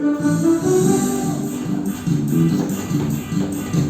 Thank you.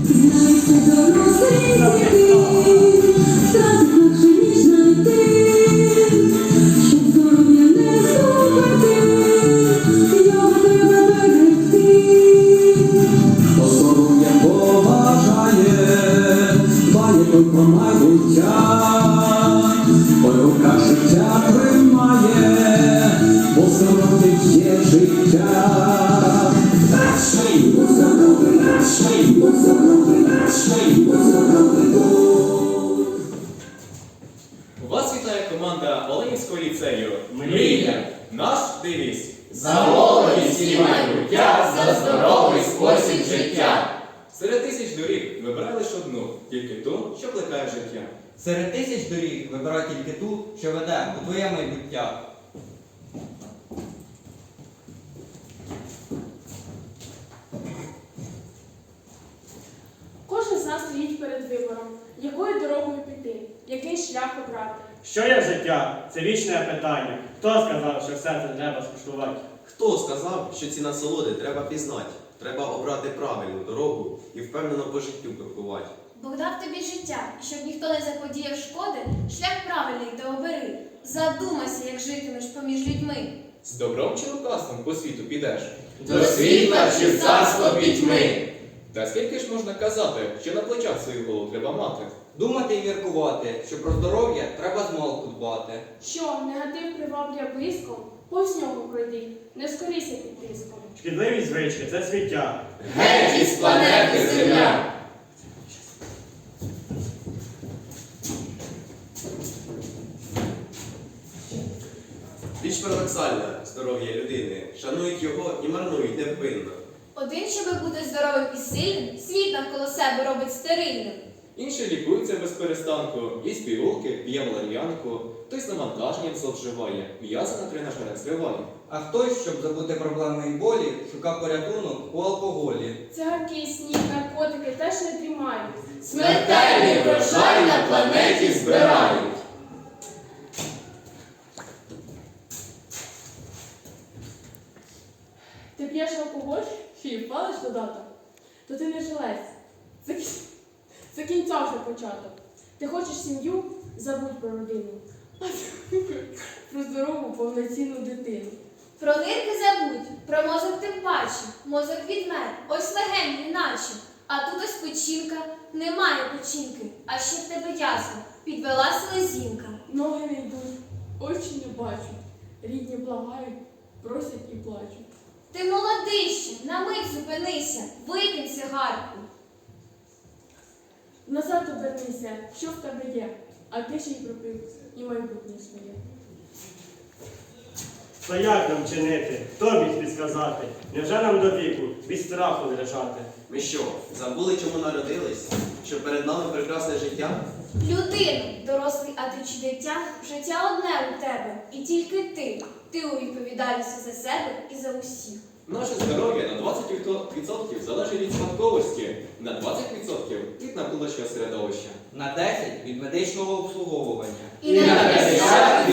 Вас команда Оленівського ліцею. Мрія. Наш девіз. За молодість і майбуття, за здоровий спосіб життя. Серед тисяч доріг вибирай лише одну, тільки ту, що плекає життя. Серед тисяч доріг вибирай тільки ту, що веде у твоє майбуття. Кожен з нас стоїть перед вибором, якою дорогою піти, який шлях обрати. Що є життя? Це вічне питання. Хто сказав, що все це треба скуштувати? Хто сказав, що ці насолоди треба пізнати? Треба обрати правильну дорогу і впевнено по життю крокувати. Бог дав тобі життя, і щоб ніхто не заподіяв шкоди, шлях правильний ти обери. Задумайся, як житимеш поміж людьми. З добром чи лукавством по світу підеш. До світла чи в царство пітьми? Та скільки ж можна казати, що на плечах свою голову треба мати? Думати і міркувати, що про здоров'я треба змалку дбати. Що негатив приваблює близько, повз нього пройди, не скорійся під тиском. Шкідливі звички це сміття. Геть із планети Земля! Річ парадоксальна здоров'я людини. Шанують його і марнують невпинно. Один, щоби бути здоровим і сильним, світ навколо себе робить стерильним. Інші лікуються без перестанку, їсть пігулки, п'є валер'янку, хтось з навантаженням зловживає, м'язи на тренажерах зриває. А хтось, щоб забути проблеми і болі, шукав порятунок у алкоголі. Цигарки, сніг, наркотики теж не тримають. Смертельний врожай на планеті збирають. І впалиш додаток, то ти не жилець. Це, це кінця вже початок. Ти хочеш сім'ю, забудь про родину. Про здорову повноцінну дитину. Про нирки забудь, про мозок тим паче, мозок відмер, ось легень наче. А тут ось печінка, немає печінки, а ще в тебе язва, підвела селезінка. Ноги не йдуть, очі не бачать. Рідні благають, просять і плачуть. Ти молодий ще, на мить зупинися, викинь сигарку. Назад обернися, що в тебе є, а ти ще й пропив і майбутнє своє. То як нам чинити? Хто міг підсказати? Невже нам до віку від страху лежати? Ми що, забули, чому народились? Що перед нами прекрасне життя? Людину, дорослий, а ти чи дитя, життя одне у тебе, і тільки ти. Ти у відповідальності за себе і за усіх. Наше здоров'я на 20% залежить від спадковості, на 20% від навколишнього середовища. На 10 від медичного обслуговування. І, І на 50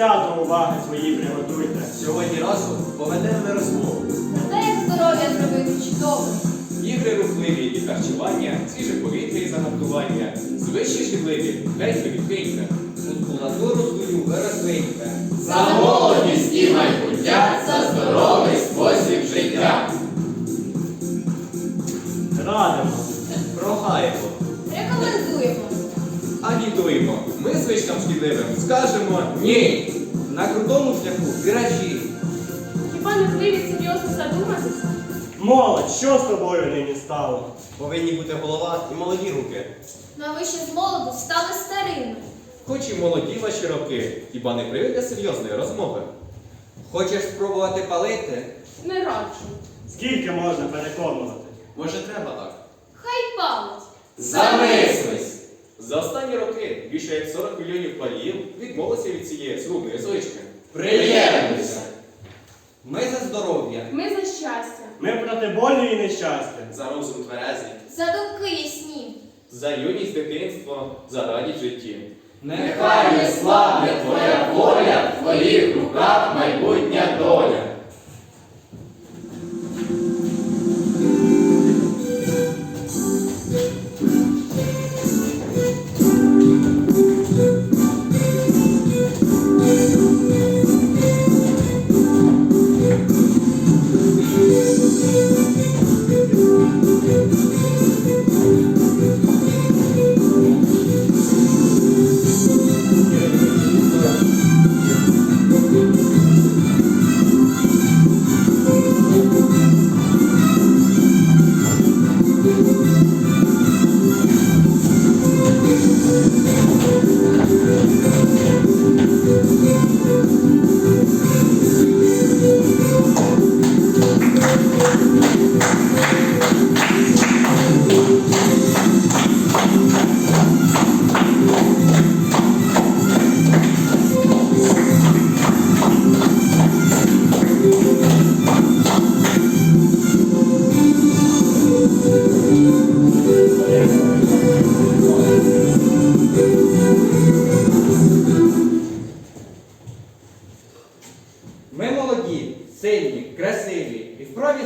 Серця до уваги свої приготуйте. Сьогодні разом поведемо ми розмову. Те, як здоров'я зробити чудово? Ігри рухливі і харчування, свіже повітря і загартування, звичні шкідливі, ви відкиньте. Мускулатуру свою ви розвиньте. Шкідливим скажемо ні. На крутому шляху віражі. Хіба не привід серйозно задуматися? Молодь, що з тобою нині стало? Повинні бути голова і молоді руки. На вище з молоду стали старими. Хоч і молоді ваші роки, хіба не привід для серйозної розмови? Хочеш спробувати палити? Не раджу. Скільки можна переконувати? Може, треба так? Хай палить. Замислись. За останні роки більше як 40 мільйонів паліїв відмовилися від цієї згубної звички. Приєднуйся. Ми за здоров'я. Ми за щастя. Ми проти болю і нещастя. За розум тверезий. За думки ясні. За юність дитинство, за радість житті. Нехай не слабне твоя воля, в твоїх руках майбутня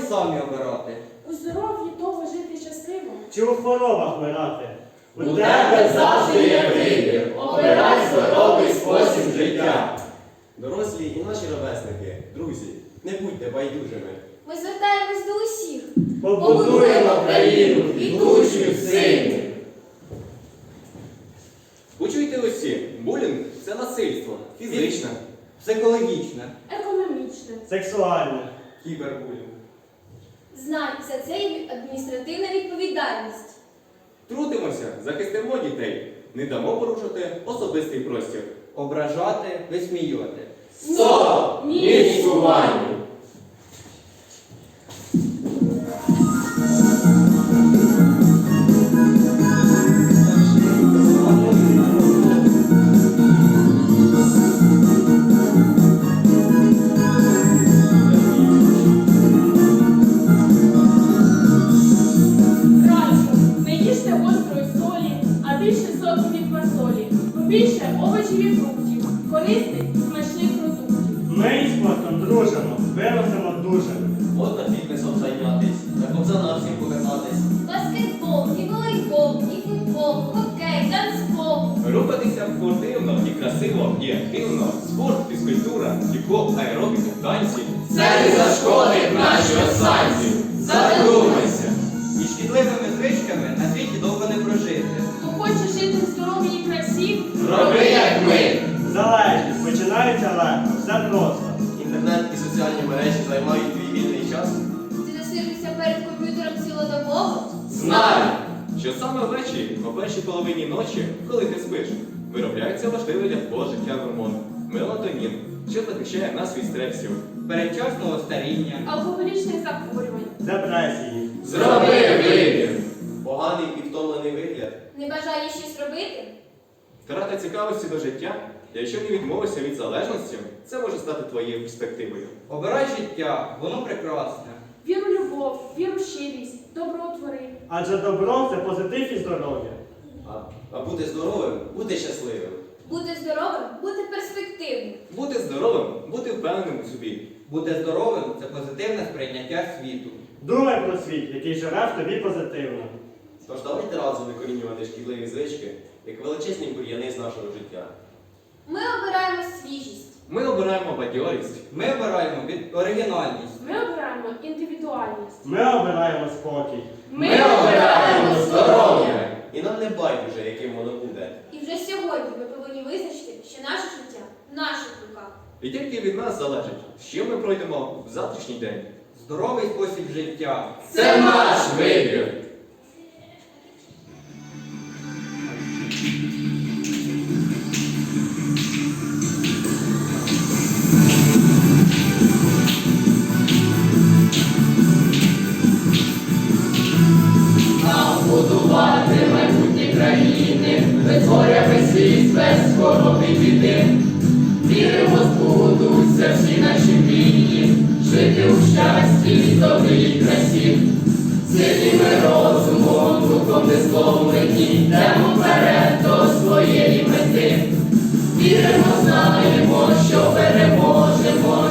самі обирати. У здоров'ї того жити щасливо. Чи у хворобах вмирати? У тебе завжди є вибір. Обирай здоровий спосіб життя. Дорослі і наші ровесники, друзі, не будьте байдужими. Ми звертаємось до усіх. Побудуємо країну квітучою сильною. Почуйте усі, булінг це насильство, фізичне. Психологічне. Економічне. Сексуальне. Кібербулінг. Знай, за це є адміністративна відповідальність. Трудимося, захистимо дітей, не дамо порушити особистий простір. Ображати, висміювати. Стоп! Ні відчуванню. Корисних, смачних продуктів. Ми спортом дружимо, виростемо дуже. Можна фітнесом зайнятись, на кобзана всім покататись. Баскетбол, і волейбол, і футбол, хокей, танцпол. Рухатися спортивно і красиво, і активно. Спорт, фізкультура, хіп-хоп, аеробіка, танці. Це не зашкодить нашій осанці. Задумайся. І просто. Інтернет і соціальні мережі займають твій вільний час. Ти засиджуєшся перед комп'ютером цілодобово. Знаю. Що саме ввечері, о першій половині ночі, коли ти спиш, виробляється важливий для твого життя гормон мелатонін, що захищає нас від стресів. Передчасного старіння. алкоголічних захворювань. Депресії. Зроби вибір. Поганий і втомлений вигляд. Не бажаєш щось робити? Втрата цікавості до життя, якщо не відмовишся від залежності, це може стати твоєю перспективою. Обирай життя, воно прекрасне. Віру любов, віру щирість, добротвори. Адже добро це позитив і здоров'я. А, а бути здоровим, бути щасливим. Бути здоровим, бути перспективним. Бути здоровим, бути впевненим у собі. Бути здоровим це позитивне сприйняття світу. Думай про світ, який живе в тобі позитивно. Тож давайте разом викорінювати шкідливі звички, як величезні бур'яни з нашого життя. Ми обираємо свіжість. Ми обираємо бадьорість. Ми обираємо від оригінальність. Ми обираємо індивідуальність. Ми обираємо спокій. Ми обираємо здоров'я. І нам не байдуже, яким воно буде. І вже сьогодні ми повинні визначити, що наше життя в наших руках. І тільки від нас залежить, з чим ми пройдемо в завтрашній день. Здоровий спосіб життя. Це наш без хвороби біди, віримо, збудуться всі наші мрії, жити у щасті, добрій красі, сильним розумом, духом безсловлені, йдемо вперед до своєї мети, віримо, знаємо, що переможемо.